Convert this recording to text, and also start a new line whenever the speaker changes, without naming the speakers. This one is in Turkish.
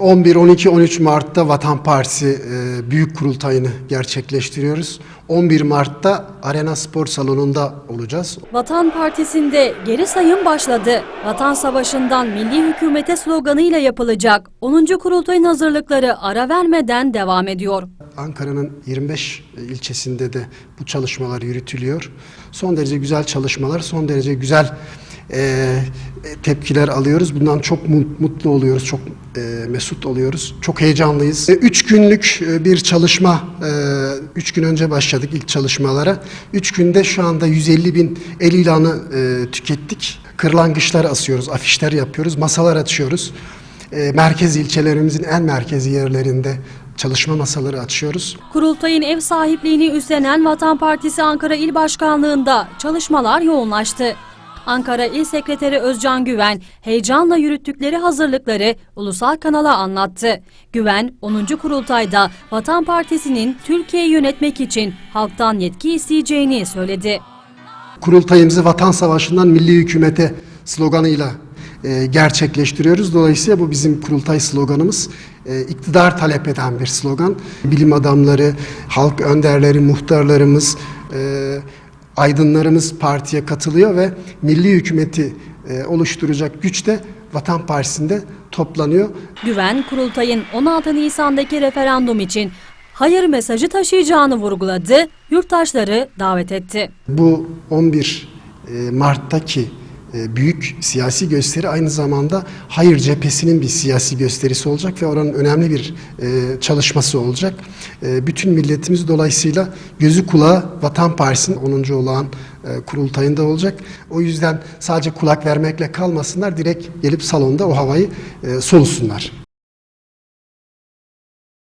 11, 12, 13 Mart'ta Vatan Partisi e, büyük kurultayını gerçekleştiriyoruz. 11 Mart'ta Arena Spor Salonu'nda olacağız.
Vatan Partisi'nde geri sayım başladı. Vatan Savaşı'ndan milli hükümete sloganıyla yapılacak 10. kurultayın hazırlıkları ara vermeden devam ediyor.
Ankara'nın 25 ilçesinde de bu çalışmalar yürütülüyor. Son derece güzel çalışmalar, son derece güzel e, tepkiler alıyoruz. Bundan çok mu- mutlu oluyoruz, çok e, mesut oluyoruz. Çok heyecanlıyız. E, üç günlük e, bir çalışma, üç gün önce başladık ilk çalışmalara. Üç günde şu anda 150 bin el ilanı tükettik. Kırlangıçlar asıyoruz, afişler yapıyoruz, masalar açıyoruz. Merkez ilçelerimizin en merkezi yerlerinde çalışma masaları açıyoruz.
Kurultayın ev sahipliğini üstlenen Vatan Partisi Ankara İl Başkanlığı'nda çalışmalar yoğunlaştı. Ankara İl Sekreteri Özcan Güven heyecanla yürüttükleri hazırlıkları ulusal kanala anlattı. Güven 10. kurultayda Vatan Partisi'nin Türkiye'yi yönetmek için halktan yetki isteyeceğini söyledi.
Kurultayımızı Vatan Savaşı'ndan milli hükümete sloganıyla e, gerçekleştiriyoruz. Dolayısıyla bu bizim kurultay sloganımız. E, iktidar talep eden bir slogan. Bilim adamları, halk önderleri, muhtarlarımız, e, aydınlarımız partiye katılıyor ve milli hükümeti e, oluşturacak güç de Vatan Partisi'nde toplanıyor.
Güven, kurultayın 16 Nisan'daki referandum için hayır mesajı taşıyacağını vurguladı, yurttaşları davet etti.
Bu 11 e, Mart'taki büyük siyasi gösteri aynı zamanda Hayır cephesinin bir siyasi gösterisi olacak ve oranın önemli bir e, çalışması olacak. E, Bütün milletimiz dolayısıyla gözü kulağı Vatan Partisi'nin 10. olağan e, kurultayında olacak. O yüzden sadece kulak vermekle kalmasınlar, direkt gelip salonda o havayı e, solusunlar.